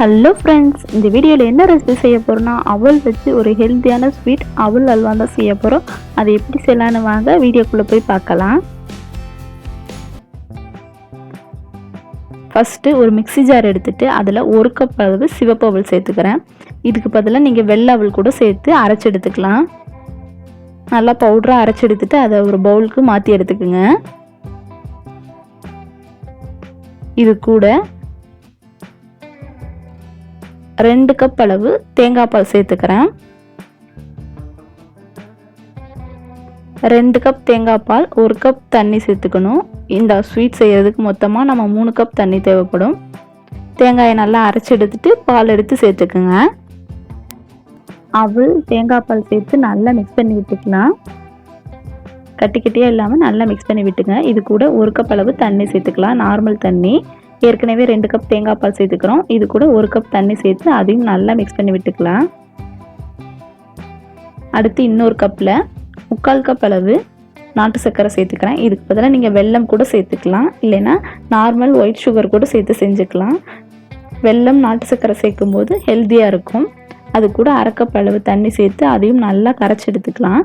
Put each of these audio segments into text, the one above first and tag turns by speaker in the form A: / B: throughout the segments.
A: Hello friends இந்த வீடியோவில் என்ன ரெசிபி செய்ய போகிறோன்னா அவள் வச்சு ஒரு ஹெல்த்தியான ஸ்வீட் அவள் அல்வா தான் செய்ய போகிறோம் அதை எப்படி செய்யலான்னு வாங்க வீடியோக்குள்ளே போய் பார்க்கலாம். ஃபஸ்ட்டு ஒரு மிக்ஸி ஜார் எடுத்துகிட்டு அதில் ஒரு கப் அளவு சிவப்பு அவள் சேர்த்துக்கிறேன். இதுக்கு பதிலாக நீங்கள் வெள்ளை அவள் கூட சேர்த்து அரைச்சி எடுத்துக்கலாம். நல்லா பவுடராக அரைச்சி எடுத்துகிட்டு அதை ஒரு பவுலுக்கு மாற்றி எடுத்துக்கோங்க. இது கூட ரெண்டு கப் அளவு தேங்காய் பால் சேர்த்துக்கிறேன். ரெண்டு கப் தேங்காய் பால் ஒரு கப் தண்ணி சேர்த்துக்கணும். இந்த ஸ்வீட் செய்கிறதுக்கு மொத்தமாக நம்ம மூணு கப் தண்ணி தேவைப்படும். தேங்காயை நல்லா அரைச்சி எடுத்துட்டு பால் எடுத்து சேர்த்துக்குங்க. அவள் தேங்காய் பால் சேர்த்து நல்லா மிக்ஸ் பண்ணி விட்டுக்கலாம். கட்டி கட்டியாக இல்லாமல் நல்லா மிக்ஸ் பண்ணி விட்டுங்க. இது கூட ஒரு கப் அளவு தண்ணி சேர்த்துக்கலாம். நார்மல் தண்ணி. ஏற்கனவே ரெண்டு கப் தேங்காய் பால் சேர்த்துக்கிறோம். இது கூட ஒரு கப் தண்ணி சேர்த்து அதையும் நல்லா மிக்ஸ் பண்ணி விட்டுக்கலாம். அடுத்து இன்னொரு கப்பில் முக்கால் கப் அளவு நாட்டு சர்க்கரை சேர்த்துக்கிறேன். இதுக்கு பதிலாக நீங்கள் வெல்லம் கூட சேர்த்துக்கலாம். இல்லைன்னா நார்மல் ஒயிட் சுகர் கூட சேர்த்து செஞ்சுக்கலாம். வெல்லம் நாட்டு சர்க்கரை சேர்க்கும் போது ஹெல்த்தியாக இருக்கும். அது கூட அரைக்கப் அளவு தண்ணி சேர்த்து அதையும் நல்லா கரைச்சி எடுத்துக்கலாம்.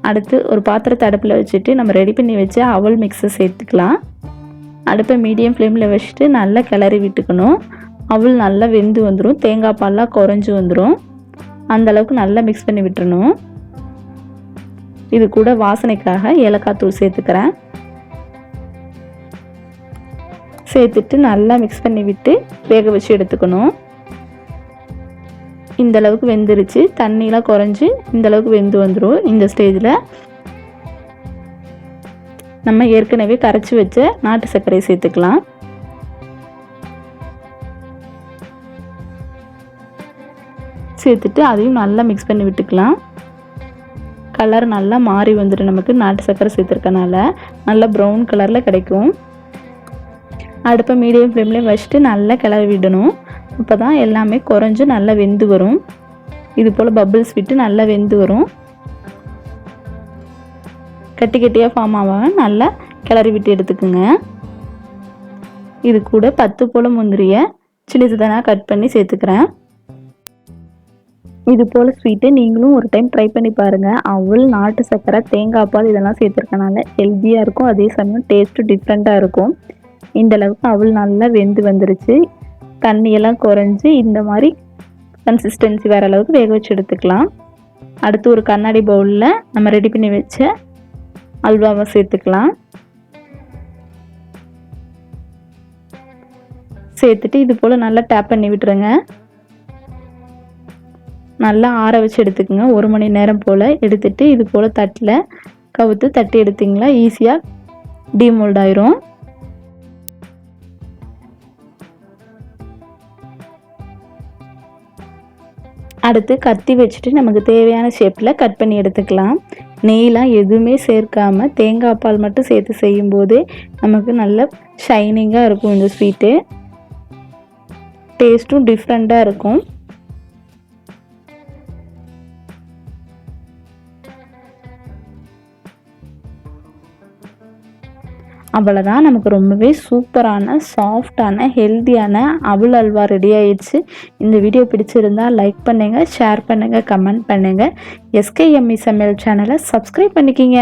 A: அடுத்து ஒரு பாத்திரத்தை அடுப்பில் வச்சுட்டு நம்ம ரெடி பண்ணி வச்சு அவல் மிக்ஸை சேர்த்துக்கலாம். அடுப்பை மீடியம் ஃப்ளேமில் வச்சுட்டு நல்லா கிளறி விட்டுக்கணும். அவள் நல்லா வெந்து வந்துடும் தேங்காய் பால்லாம் குறைஞ்சி வந்துடும் அந்தளவுக்கு நல்லா மிக்ஸ் பண்ணி விட்டுறணும். இது கூட வாசனைக்காக ஏலக்காய் தூள் சேர்த்துக்கிறேன். சேர்த்துட்டு நல்லா மிக்ஸ் பண்ணி விட்டு வேக வச்சு எடுத்துக்கணும். இந்தளவுக்கு வெந்துருச்சு. தண்ணியெலாம் குறைஞ்சி இந்தளவுக்கு வெந்து வந்துடும் இந்த ஸ்டேஜில் நம்ம ஏற்கனவே கரைச்சி வச்ச நாட்டு சர்க்கரையை சேர்த்துக்கலாம். சேர்த்துட்டு அதையும் நல்லா மிக்ஸ் பண்ணி விட்டுக்கலாம். கலர் நல்லா மாறி வந்துடும் நமக்கு நாட்டு சர்க்கரை சேர்த்துருக்கனால. நல்லா ப்ரௌன் கலரில் கிடைக்கும். அடுப்பை மீடியம் ஃப்ளேம்லேயே வச்சுட்டு நல்லா கிளறி விடணும். அப்போ தான் எல்லாமே குறைஞ்சி நல்லா வெந்து வரும். இது போல் பபிள்ஸ் விட்டு நல்லா வெந்து வரும். கட்டி கட்டியாக ஃபார்ம் ஆகாமல் நல்லா கிளறி விட்டு எடுத்துக்குங்க. இது கூட பத்து போல் முந்திரியை சின்ன சின்னதாக கட் பண்ணி சேர்த்துக்கிறேன். இது போல் ஸ்வீட்டு நீங்களும் ஒரு டைம் ட்ரை பண்ணி பாருங்கள் அவள் நாட்டு சர்க்கரை தேங்காய் பால் இதெல்லாம் சேர்த்துருக்கனால ஹெல்த்தியாக இருக்கும். அதே சமயம் டேஸ்ட்டும் டிஃப்ரெண்ட்டாக இருக்கும். இந்த அளவுக்கு அவள் நல்லா வெந்து வந்துருச்சு. தண்ணியெல்லாம் குறைஞ்சி இந்த மாதிரி கன்சிஸ்டன்சி வேறு அளவுக்கு வேக வச்சு எடுத்துக்கலாம். அடுத்து ஒரு கண்ணாடி பவுலில் நம்ம ரெடி பண்ணி வச்ச அல்வாவை சேர்த்துக்கலாம். சேர்த்துட்டு இது போல் நல்லா டேப் பண்ணி விட்டுருங்க. நல்லா ஆற வச்சு எடுத்துக்கோங்க. ஒரு மணி நேரம் போல் எடுத்துட்டு இது போல் தட்டில் கவுத்து தட்டி எடுத்திங்களா? ஈஸியாக டீமோல்ட் ஆயிரும். அடுத்து கத்தி வச்சுட்டு நமக்கு தேவையான ஷேப்பில் கட் பண்ணி எடுத்துக்கலாம். நெய்லாம் எதுவுமே சேர்க்காமல் தேங்காய் பால் மட்டும் சேர்த்து செய்யும்போது நமக்கு நல்ல ஷைனிங்காக இருக்கும் இந்த ஸ்வீட்டு டேஸ்ட்டும் டிஃப்ரெண்ட்டாக இருக்கும். அவ்வளோதான் நமக்கு ரொம்பவே சூப்பரான சாஃப்டான ஹெல்த்தியான அவள் அல்வா ரெடி ஆயிடுச்சு. இந்த வீடியோ பிடிச்சிருந்தால் லைக் பண்ணுங்கள் ஷேர் பண்ணுங்கள் கமெண்ட் பண்ணுங்கள் எஸ்கேஎம்இ சமையல் சேனலை சப்ஸ்கிரைப் பண்ணிக்கிங்க.